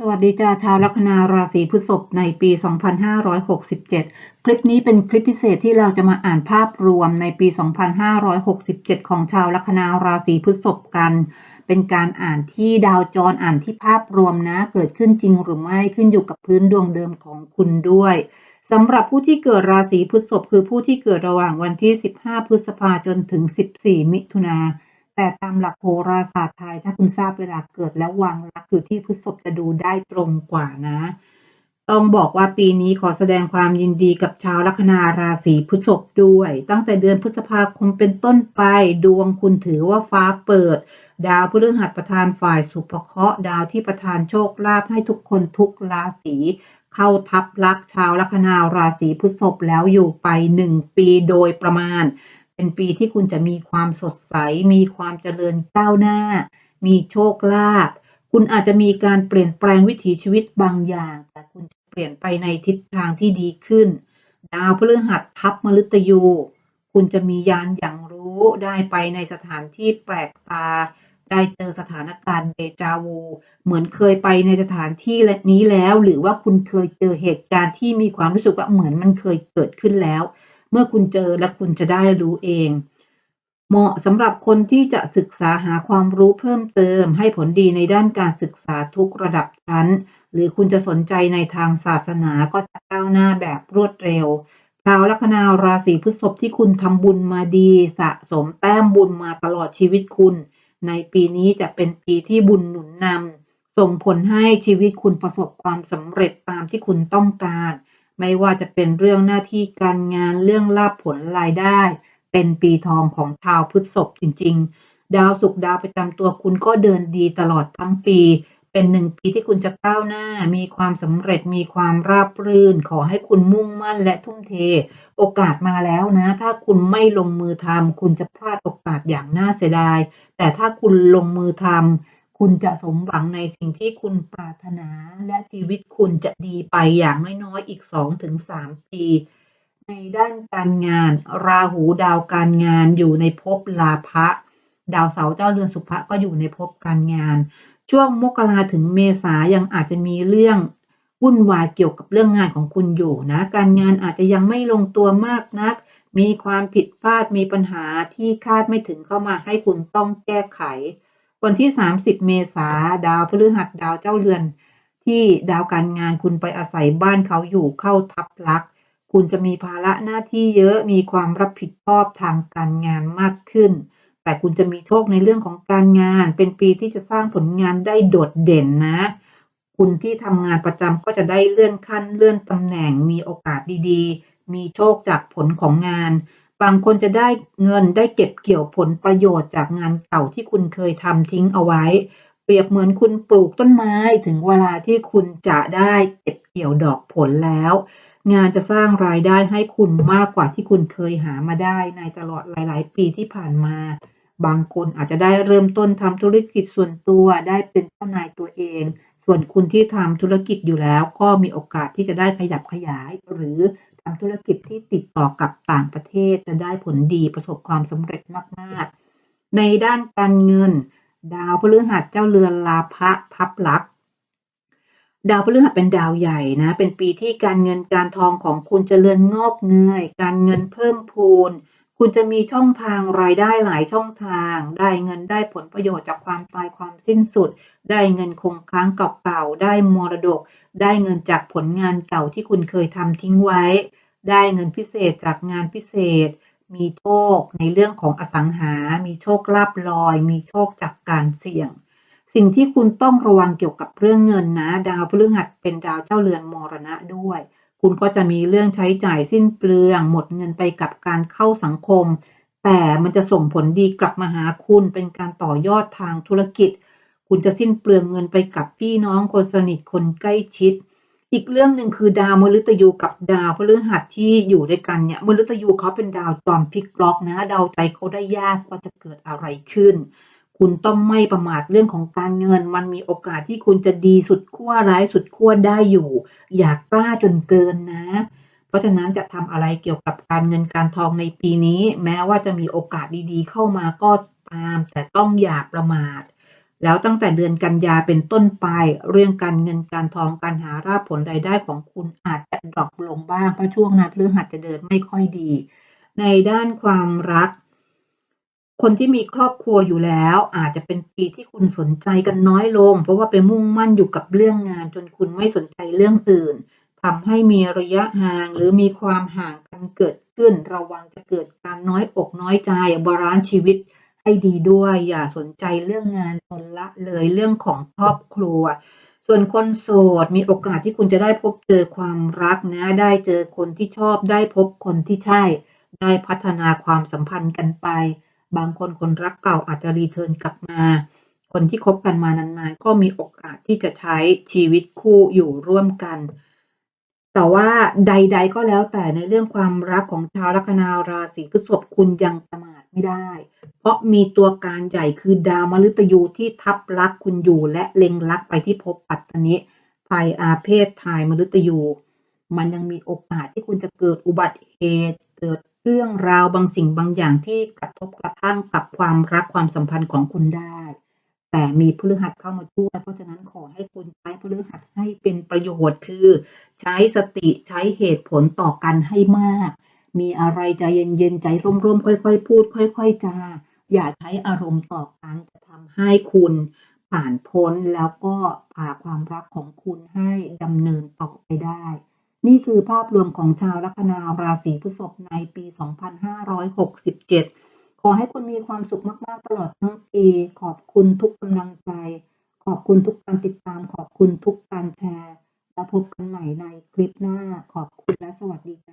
สวัสดีจ้าชาวลัคนาราศีพฤษภในปี 2567 คลิปนี้เป็นคลิปพิเศษที่เราจะมาอ่านภาพรวมในปี 2567 ของชาวลัคนาราศีพฤษภกัน เป็นการอ่านที่ดาวจรอ่านที่ภาพรวมนะ เกิดขึ้นจริงหรือไม่ขึ้นอยู่กับพื้นดวงเดิมของคุณด้วยสำหรับผู้ที่เกิดราศีพฤษภคือผู้ที่เกิดระหว่างวันที่ 15 พฤษภาจนถึง 14 มิถุนา แต่ตามหลักโหราศาสตร์ไทย ถ้าคุณทราบเวลาเกิดแล้ววางลักอยู่ที่พฤษภจะดูได้ตรงกว่านะ ต้องบอกว่าปีนี้ขอแสดงความยินดีกับชาวลัคนาราศีพฤษภด้วย ตั้งแต่เดือนพฤษภาคมเป็นต้นไป ดวงคุณถือว่าฟ้าเปิด ดาวพฤหัสประธานฝ่ายสุภเคราะห์ดาวที่ประทานโชคลาภให้ทุกคนทุกราศีเข้าทับลักชาวลัคนาราศีพฤษภแล้วอยู่ไปหนึ่งปีโดยประมาณ เป็นปีที่คุณจะมีความสดใส มีความเจริญก้าวหน้า มีโชคลาภ คุณอาจจะมีการเปลี่ยนแปลงวิถีชีวิตบางอย่าง แต่คุณจะเปลี่ยนไปในทิศทางที่ดีขึ้น ดาวพฤหัสทับมฤตยู คุณจะมียานอย่างรู้ ได้ไปในสถานที่แปลกตา ได้เจอสถานการณ์เดจาวู เหมือนเคยไปในสถานที่นี้แล้ว หรือว่าคุณเคยเจอเหตุการณ์ที่มีความรู้สึกว่าเหมือนมันเคยเกิดขึ้นแล้ว เมื่อคุณเจอและคุณจะได้รู้เอง เหมาะสำหรับคนที่จะศึกษาหาความรู้เพิ่มเติม ให้ผลดีในด้านการศึกษาทุกระดับชั้น หรือคุณจะสนใจในทางศาสนาก็จะก้าวหน้าแบบรวดเร็วชาวลัคนาราศีพฤษภที่คุณทำบุญมาดี สะสมแต้มบุญมาตลอดชีวิตคุณ ในปีนี้จะเป็นปีที่บุญหนุนนำส่งผลให้ชีวิตคุณประสบความสำเร็จตามที่คุณต้องการ ไม่ว่าจะเป็นเรื่องหน้าที่การงานเรื่องลาภผลรายได้ เป็นปีทองของชาวพฤษภจริง ๆ ดาวศุกดาวประจำตัวคุณก็เดินดีตลอดทั้งปี เป็นหนึ่งปีที่คุณจะก้าวหน้า มีความสำเร็จมีความราบรื่น ขอให้คุณมุ่งมั่นและทุ่มเท โอกาสมาแล้วนะ ถ้าคุณไม่ลงมือทำคุณจะพลาดโอกาสอย่างน่าเสียดาย แต่ถ้าคุณลงมือทำ คุณจะสมหวังในสิ่งที่คุณปรารถนา และชีวิตคุณจะดีไปอย่างน้อยๆ อีก 2-3 ปี ในด้านการงาน ราหูดาวการงานอยู่ในภพลาภะดาวเสาเจ้าเรือนสุภะก็อยู่ในภพการงาน ช่วงมกราถึงเมษายังอาจจะมีเรื่องวุ่นวายเกี่ยวกับเรื่องงานของคุณอยู่นะ การงานอาจจะยังไม่ลงตัวมากนัก มีความผิดพลาดมีปัญหาที่คาดไม่ถึงเข้ามาให้คุณต้องแก้ไข วันที่ 30 เมษาดาวพฤหัสดาวเจ้าเรือน ที่ดาวการงานคุณไปอาศัยบ้านเขาอยู่เข้าทับลัก คุณจะมีภาระหน้าที่เยอะมีความรับผิดชอบทางการงานมากขึ้น แต่คุณจะมีโชคในเรื่องของการงาน เป็นปีที่จะสร้างผลงานได้โดดเด่นนะ คุณที่ทำงานประจำก็จะได้เลื่อนขั้นเลื่อนตำแหน่งมีโอกาสดีๆ มีโชคจากผลของงาน บางคนจะได้เงินได้เก็บเกี่ยวผลประโยชน์จากงานเก่าที่คุณเคยทำทิ้งเอาไว้ เปรียบเหมือนคุณปลูกต้นไม้ถึงเวลาที่คุณจะได้เก็บเกี่ยวดอกผลแล้ว งานจะสร้างรายได้ให้คุณมากกว่าที่คุณเคยหามาได้ในตลอดหลาย ๆ ปีที่ผ่านมา บางคนอาจจะได้เริ่มต้นทำธุรกิจส่วนตัวได้เป็นเจ้านายตัวเอง ส่วนคุณที่ทำธุรกิจอยู่แล้ว ก็มีโอกาสที่จะได้ขยับขยายหรือ ธุรกิจที่ติดต่อกับต่างประเทศจะได้ผลดีประสบความสำเร็จมาก ๆ ในด้านการเงิน ดาวพฤหัสเจ้าเรือนลาภะทับลักดาวพฤหัสเป็นดาวใหญ่นะ เป็นปีที่การเงินการทองของคุณจเจริญงอกเงย การเงินเพิ่มพูน คุณจะมีช่องทางรายได้หลายช่องทาง ได้เงินได้ผลประโยชน์จากความตายความสิ้นสุด ได้เงินคงค้างเก่าๆ ได้มรดก ได้เงินจากผลงานเก่าที่คุณเคยทำทิ้งไว้ ได้เงินพิเศษจากงานพิเศษ มีโชคในเรื่องของอสังหา มีโชคลาภลอย มีโชคจากการเสี่ยง สิ่งที่คุณต้องระวังเกี่ยวกับเรื่องเงินนะ ดาวพฤหัสเป็นดาวเจ้าเรือนมรณะด้วย คุณก็จะมีเรื่องใช้จ่ายสิ้นเปลือง หมดเงินไปกับการเข้าสังคม แต่มันจะส่งผลดีกลับมาหาคุณเป็นการต่อยอดทางธุรกิจ คุณจะสิ้นเปลืองเงินไปกับพี่น้องคนสนิทคนใกล้ชิด อีกเรื่องหนึ่งคือดาวมฤตยูกับดาวพฤหัสที่อยู่ด้วยกันเนี่ยมฤตยูเขาเป็นดาวจอมพลิกล็อกนะดาวใจเขาได้ยากว่าจะเกิดอะไรขึ้น คุณต้องไม่ประมาทเรื่องของการเงิน มันมีโอกาสที่คุณจะดีสุดขั้วร้ายสุดขั้วได้อยู่ อย่ากกล้าจนเกินนะ เพราะฉะนั้นจะทำอะไรเกี่ยวกับการเงินการทองในปีนี้ แม้ว่าจะมีโอกาสดีๆ เข้ามาก็ตาม แต่ต้องอย่าประมาท แล้วตั้งแต่เดือนกันยาเป็นต้นไป เรื่องการเงินการทองการหาราบผลรายได้ของคุณอาจจะดรอปลงบ้างเพราะช่วงนั้นพฤหัสจะเดินไม่ค่อยดี ในด้านความรัก คนที่มีครอบครัวอยู่แล้ว อาจจะเป็นปีที่คุณสนใจกันน้อยลง เพราะว่าไปมุ่งมั่นอยู่กับเรื่องงาน จนคุณไม่สนใจเรื่องอื่นทำให้มีระยะห่างหรือมีความห่างกันเกิดขึ้น ระวังจะเกิดการน้อยอกน้อยใจบาลานซ์ชีวิตให้ดีด้วย อย่าสนใจเรื่องงานจนละเลยเรื่องของครอบครัว ส่วนคนโสดมีโอกาสที่คุณจะได้พบเจอความรักนะ ได้เจอคนที่ชอบได้พบคนที่ใช่ ได้พัฒนาความสัมพันธ์กันไป บางคนคนรักเก่าอาจจะรีเทิร์นกลับมา คนที่คบกันมานานๆ ก็มีโอกาสที่จะใช้ชีวิตคู่อยู่ร่วมกัน แต่ว่าใด ๆ ก็แล้วแต่ในเรื่องความรักของชาวลัคนาราศีพฤษภคุณยังประมาทไม่ได้ เพราะมีตัวการใหญ่คือดาวมฤตยูที่ทับลักคุณอยู่และเล็งลักไปที่ภพปัตตนิภัยอาเพศทายมฤตยูมันยังมีโอกาสที่คุณจะเกิดอุบัติเหตุ เกิด เรื่องราวบางสิ่งบางอย่างที่กระทบกระทั่งกับความรักความสัมพันธ์ของคุณได้ แต่มีพฤหัสเข้ามาช่วยเพราะฉะนั้นขอให้คุณใช้พฤหัสให้เป็นประโยชน์คือ ใช้สติใช้เหตุผลต่อกันให้มาก มีอะไรใจเย็นๆใจร่มๆค่อยๆ พูด ค่อยๆจาอย่าใช้อารมณ์ต่อกันจะทำให้คุณผ่านพ้นแล้วก็พาความรักของคุณให้ดำเนินต่อไปได้ นี่คือภาพรวมของชาวลัคนาราศีพฤษภในปี 2567 ขอให้คุณมีความสุขมาก ๆ ตลอดทั้งปี ขอบคุณทุกกำลังใจ ขอบคุณทุกการติดตาม ขอบคุณทุกการแชร์ แล้วพบกันใหม่ในคลิปหน้า ขอบคุณและสวัสดี